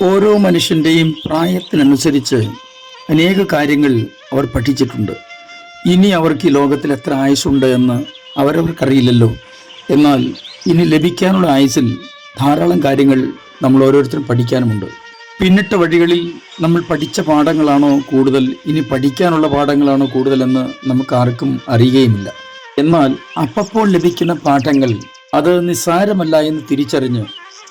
ഓരോ മനുഷ്യന്റെയും പ്രായത്തിനനുസരിച്ച് അനേക കാര്യങ്ങൾ അവർ പഠിച്ചിട്ടുണ്ട്. ഇനി അവർക്ക് ഈ ലോകത്തിൽ എത്ര ആയുസ്സുണ്ട് എന്ന് അവരവർക്കറിയില്ലല്ലോ. എന്നാൽ ഇനി ലഭിക്കാനുള്ള ആയുസിൽ ധാരാളം കാര്യങ്ങൾ നമ്മൾ ഓരോരുത്തരും പഠിക്കാനുമുണ്ട്. പിന്നിട്ട വഴികളിൽ നമ്മൾ പഠിച്ച പാഠങ്ങളാണോ കൂടുതൽ ഇനി പഠിക്കാനുള്ള പാഠങ്ങളാണോ കൂടുതലെന്ന് നമുക്ക് ആർക്കും അറിയുകയുമില്ല. എന്നാൽ അപ്പപ്പോൾ ലഭിക്കുന്ന പാഠങ്ങൾ അത് നിസ്സാരമല്ല എന്ന് തിരിച്ചറിഞ്ഞ്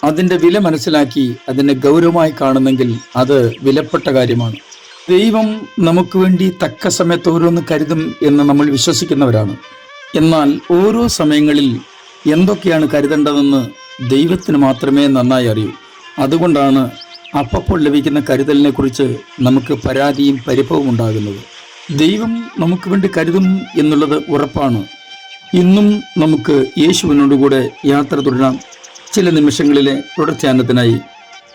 അതിന്റെ വില മനസ്സിലാക്കി അതിനെ ഗൗരവമായി കാണുന്നെങ്കിൽ അത് വിലപ്പെട്ട കാര്യമാണ്. ദൈവം നമുക്ക് വേണ്ടി തക്ക സമയത്ത് ഓരോന്ന് കരുതും എന്ന് നമ്മൾ വിശ്വസിക്കുന്നവരാണ്. എന്നാൽ ഓരോ സമയങ്ങളിൽ എന്തൊക്കെയാണ് കരുതേണ്ടതെന്ന് ദൈവത്തിന് മാത്രമേ നന്നായി അറിയൂ. അതുകൊണ്ടാണ് അപ്പപ്പോൾ ലഭിക്കുന്ന കരുതലിനെ കുറിച്ച് നമുക്ക് പരാതിയും പരിഭവവും ഉണ്ടാകുന്നത്. ദൈവം നമുക്ക് വേണ്ടി കരുതും എന്നുള്ളത് ഉറപ്പാണ്. ഇന്നും നമുക്ക് യേശുവിനോടുകൂടെ യാത്ര തുടരാം. ചില നിമിഷങ്ങളിലെ തുടർധ്യാനത്തിനായി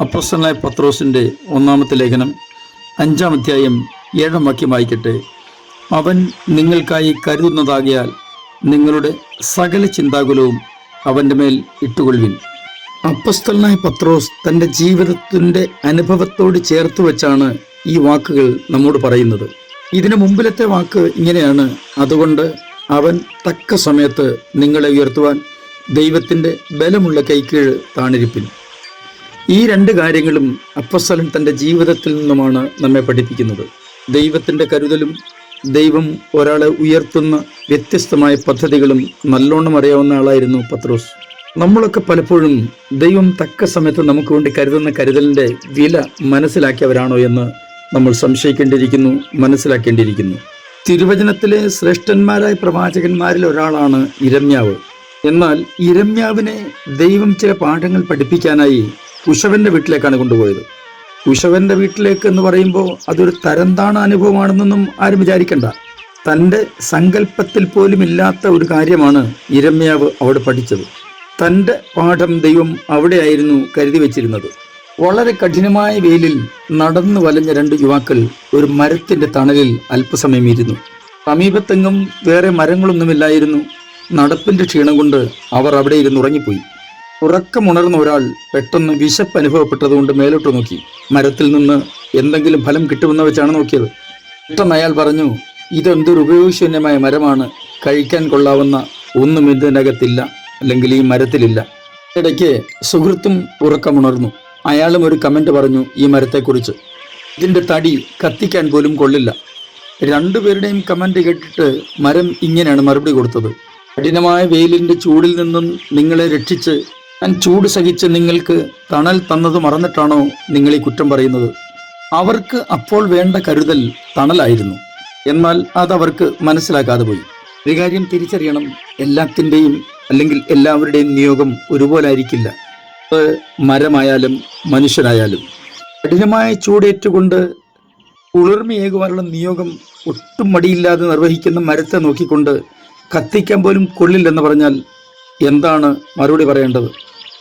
അപ്പോസ്തലനായ പത്രോസിന്റെ ഒന്നാമത്തെ ലേഖനം അഞ്ചാം അധ്യായം ഏഴാം വാക്യം വായിക്കട്ടെ. അവൻ നിങ്ങൾക്കായി കരുതുന്നതാകിയാൽ നിങ്ങളുടെ സകല ചിന്താകുലവും അവന്റെ മേൽ ഇട്ടുകൊള്ളുവിൻ. അപ്പസ്തലനായ പത്രോസ് തന്റെ ജീവിതത്തിന്റെ അനുഭവത്തോട് ചേർത്ത് വെച്ചാണ് ഈ വാക്കുകൾ നമ്മോട് പറയുന്നത്. ഇതിനു മുമ്പിലത്തെ വാക്ക് ഇങ്ങനെയാണ്. അതുകൊണ്ട് അവൻ തക്ക സമയത്ത് നിങ്ങളെ ഉയർത്തുവാൻ ദൈവത്തിന്റെ ബലമുള്ള കൈക്കീഴ് താണിരിപ്പിൻ. ഈ രണ്ട് കാര്യങ്ങളും അപ്പസ്വലൻ തന്റെ ജീവിതത്തിൽ നിന്നുമാണ് നമ്മെ പഠിപ്പിക്കുന്നത്. ദൈവത്തിന്റെ കരുതലും ദൈവം ഒരാളെ ഉയർത്തുന്ന വ്യത്യസ്തമായ പദ്ധതികളും നല്ലോണം അറിയാവുന്ന ആളായിരുന്നു പത്രോസ്. നമ്മളൊക്കെ പലപ്പോഴും ദൈവം തക്ക സമയത്ത് നമുക്ക് വേണ്ടി കരുതുന്ന കരുതലിന്റെ വില മനസ്സിലാക്കിയവരാണോ എന്ന് നമ്മൾ സംശയിക്കേണ്ടിയിരിക്കുന്നു മനസ്സിലാക്കേണ്ടിയിരിക്കുന്നു. തിരുവചനത്തിലെ ശ്രേഷ്ഠന്മാരായ പ്രവാചകന്മാരിൽ ഒരാളാണ് ഇരമ്യാവ്. എന്നാൽ ഇരമ്യാവിനെ ദൈവം ചില പാഠങ്ങൾ പഠിപ്പിക്കാനായി കുശവന്റെ വീട്ടിലേക്കാണ് കൊണ്ടുപോയത്. കുശവന്റെ വീട്ടിലേക്ക് എന്ന് പറയുമ്പോൾ അതൊരു തരംതാണ അനുഭവമാണെന്നൊന്നും ആരും വിചാരിക്കണ്ട. തന്റെ സങ്കല്പത്തിൽ പോലും ഇല്ലാത്ത ഒരു കാര്യമാണ് ഇരമ്യാവ് അവിടെ പഠിച്ചത്. തന്റെ പാഠം ദൈവം അവിടെയായിരുന്നു കരുതി വച്ചിരുന്നത്. വളരെ കഠിനമായ വെയിലിൽ നടന്നു വലഞ്ഞ രണ്ട് യുവാക്കൾ ഒരു മരത്തിന്റെ തണലിൽ അല്പസമയം ഇരുന്നു സമീപത്തെങ്ങും വേറെ മരങ്ങളൊന്നുമില്ലായിരുന്നു. നടപ്പിന്റെ ക്ഷീണം കൊണ്ട് അവർ അവിടെ ഇരുന്ന് ഉറങ്ങിപ്പോയി. ഉറക്കമുണർന്ന ഒരാൾ പെട്ടെന്ന് വിശപ്പ് അനുഭവപ്പെട്ടതുകൊണ്ട് മേലോട്ട് നോക്കി. മരത്തിൽ നിന്ന് എന്തെങ്കിലും ഫലം കിട്ടുമെന്ന് വെച്ചാണ് നോക്കിയത്. പെട്ടെന്ന് അയാൾ പറഞ്ഞു ഇതെന്തൊരു ഉപയോഗശൂന്യമായ മരമാണ്. കഴിക്കാൻ കൊള്ളാവുന്ന ഒന്നും ഇതിനകത്തില്ല. അല്ലെങ്കിൽ ഈ മരത്തിലില്ല. ഇടയ്ക്ക് സുഹൃത്തും ഉറക്കമുണർന്നു. അയാളും ഒരു കമന്റ് പറഞ്ഞു ഈ മരത്തെക്കുറിച്ച്. ഇതിന്റെ തടി കത്തിക്കാൻ പോലും കൊള്ളില്ല. രണ്ടുപേരുടെയും കമന്റ് കേട്ടിട്ട് മരം ഇങ്ങനെയാണ് മറുപടി കൊടുത്തത്. കഠിനമായ വെയിലിന്റെ ചൂടിൽ നിന്നും നിങ്ങളെ രക്ഷിച്ച് ഞാൻ ചൂട് സഹിച്ച് നിങ്ങൾക്ക് തണൽ തന്നത് മറന്നിട്ടാണോ നിങ്ങൾ ഈ കുറ്റം പറയുന്നത്? അവർക്ക് അപ്പോൾ വേണ്ട കരുതൽ തണലായിരുന്നു. എന്നാൽ അതവർക്ക് മനസ്സിലാക്കാതെ പോയി. ഒരു കാര്യം തിരിച്ചറിയണം. എല്ലാത്തിന്റെയും അല്ലെങ്കിൽ എല്ലാവരുടെയും നിയോഗം ഒരുപോലെ ആയിരിക്കില്ല. മരമായാലും മനുഷ്യനായാലും. കഠിനമായ ചൂടേറ്റുകൊണ്ട് കുളിർമയേകുവാനുള്ള നിയോഗം ഒട്ടും മടിയില്ലാതെ നിർവഹിക്കുന്ന മരത്തെ നോക്കിക്കൊണ്ട് കത്തിക്കാൻ പോലും കൊള്ളില്ലെന്ന് പറഞ്ഞാൽ എന്താണ് മറുപടി പറയേണ്ടത്?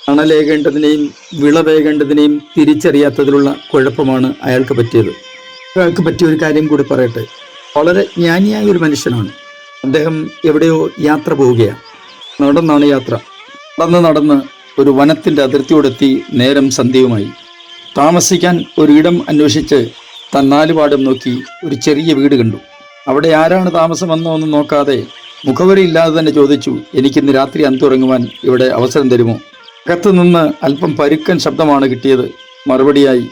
അണലേകേണ്ടതിനെയും വിളവേകേണ്ടതിനെയും തിരിച്ചറിയാത്തതിലുള്ള കുഴപ്പമാണ് അയാൾക്ക് പറ്റിയത്. അയാൾക്ക് പറ്റിയ ഒരു കാര്യം കൂടി പറയട്ടെ. വളരെ ജ്ഞാനിയായ ഒരു മനുഷ്യനാണ്. അദ്ദേഹം എവിടെയോ യാത്ര പോവുകയാണ്. നടന്നാണ് യാത്ര. നടന്ന് നടന്ന് ഒരു വനത്തിന്റെ അതിർത്തിയോടെത്തി നേരം സന്ധ്യയുമായി. താമസിക്കാൻ ഒരിടം അന്വേഷിച്ച് തന്നാലുപാടും നോക്കി ഒരു ചെറിയ വീട് കണ്ടു. അവിടെ ആരാണ് താമസമെന്നോ ഒന്നും നോക്കാതെ മുഖവരിയില്ലാതെ തന്നെ ചോദിച്ചു എനിക്കിന്ന് രാത്രി അന്തുറങ്ങുവാൻ ഇവിടെ അവസരം തരുമോ? അകത്തു നിന്ന് അല്പം പരുക്കൻ ശബ്ദമാണ് കിട്ടിയത്. മറുപടിയായി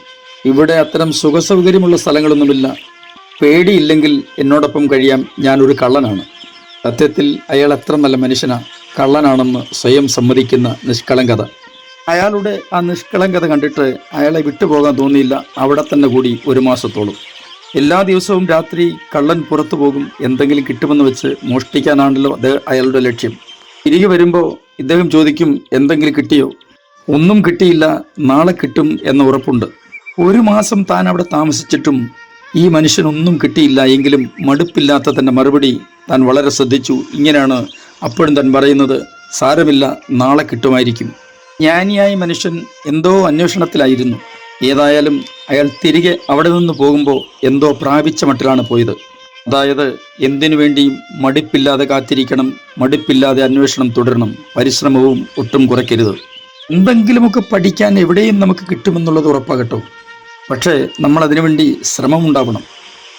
ഇവിടെ അത്തരം സുഖസൗകര്യമുള്ള സ്ഥലങ്ങളൊന്നുമില്ല. പേടിയില്ലെങ്കിൽ എന്നോടൊപ്പം കഴിയാം ഞാനൊരു കള്ളനാണ്. സത്യത്തിൽ അയാൾ അത്ര നല്ല മനുഷ്യനാ കള്ളനാണെന്ന് സ്വയം സമ്മതിക്കുന്ന നിഷ്കളങ്കത. അയാളുടെ ആ നിഷ്കളങ്കത കണ്ടിട്ട് അയാളെ വിട്ടുപോകാൻ തോന്നിയില്ല. അവിടെ തന്നെ കൂടി ഒരു മാസത്തോളം. എല്ലാ ദിവസവും രാത്രി കള്ളൻ പുറത്തു പോകും എന്തെങ്കിലും കിട്ടുമെന്ന് വെച്ച് മോഷ്ടിക്കാനാണല്ലോ അത് അയാളുടെ ലക്ഷ്യം. തിരികെ വരുമ്പോൾ ഇദ്ദേഹം ചോദിക്കും എന്തെങ്കിലും കിട്ടിയോ? ഒന്നും കിട്ടിയില്ല. നാളെ കിട്ടും എന്ന ഉറപ്പുണ്ട്. ഒരു മാസം താൻ അവിടെ താമസിച്ചിട്ടും ഈ മനുഷ്യനൊന്നും കിട്ടിയില്ല എങ്കിലും മടുപ്പില്ലാത്ത തന്റെ മറുപടി താൻ വളരെ ശ്രദ്ധിച്ചു. ഇങ്ങനെയാണ് അപ്പോഴും താൻ പറയുന്നത് സാരമില്ല നാളെ കിട്ടുമായിരിക്കും. ജ്ഞാനിയായ മനുഷ്യൻ എന്തോ അന്വേഷണത്തിലായിരുന്നു. ഏതായാലും അയാൾ തിരികെ അവിടെ നിന്ന് പോകുമ്പോൾ എന്തോ പ്രാപിച്ച മട്ടിലാണ് പോയത്. അതായത് എന്തിനു വേണ്ടിയും മടുപ്പില്ലാതെ കാത്തിരിക്കണം മടുപ്പില്ലാതെ അന്വേഷണം തുടരണം പരിശ്രമവും ഒട്ടും കുറയ്ക്കരുത്. എന്തെങ്കിലുമൊക്കെ പഠിക്കാൻ എവിടെയും നമുക്ക് കിട്ടുമെന്നുള്ളത് ഉറപ്പാകട്ടോ. പക്ഷേ നമ്മൾ അതിനുവേണ്ടി ശ്രമമുണ്ടാവണം.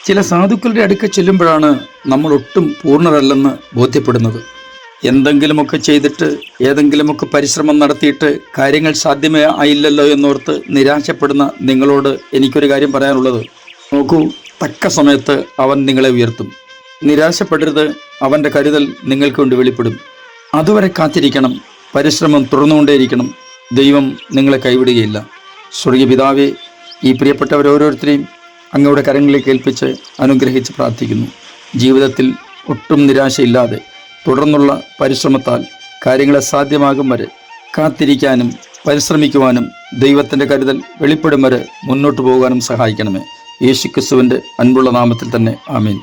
ചില സാധുക്കളുടെ അടുക്ക ചെല്ലുമ്പോഴാണ് നമ്മൾ ഒട്ടും പൂർണരല്ലെന്ന് ബോധ്യപ്പെടുന്നത്. എന്തെങ്കിലുമൊക്കെ ചെയ്തിട്ട് ഏതെങ്കിലുമൊക്കെ പരിശ്രമം നടത്തിയിട്ട് കാര്യങ്ങൾ സാധ്യമേ ആയില്ലല്ലോ എന്നോർത്ത് നിരാശപ്പെടുന്ന നിങ്ങളോട് എനിക്കൊരു കാര്യം പറയാനുള്ളത്. നോക്കൂ തക്ക സമയത്ത് അവൻ നിങ്ങളെ ഉയർത്തും. നിരാശപ്പെടരുത് അവന്റെ കരുതൽ നിങ്ങൾക്ക് കൊണ്ട് വെളിപ്പെടും. അതുവരെ കാത്തിരിക്കണം പരിശ്രമം തുടർന്നുകൊണ്ടേയിരിക്കണം. ദൈവം നിങ്ങളെ കൈവിടുകയില്ല. സ്വർഗീയ പിതാവെ ഈ പ്രിയപ്പെട്ടവരോരോരുത്തരെയും അങ്ങയുടെ കരങ്ങളിലേക്ക് ഏൽപ്പിച്ച് അനുഗ്രഹിച്ച് പ്രാർത്ഥിക്കുന്നു. ജീവിതത്തിൽ ഒട്ടും നിരാശയില്ലാതെ തുടർന്നുള്ള പരിശ്രമത്താൽ കാര്യങ്ങളെ സാധ്യമാകും വരെ കാത്തിരിക്കാനും പരിശ്രമിക്കുവാനും ദൈവത്തിന്റെ കരുതൽ വെളിപ്പെടും വരെ മുന്നോട്ട് പോകാനും സഹായിക്കണമേ. യേശുക്രിസ്തുവിന്റെ അൻപുള്ള നാമത്തിൽ തന്നെ ആമീൻ.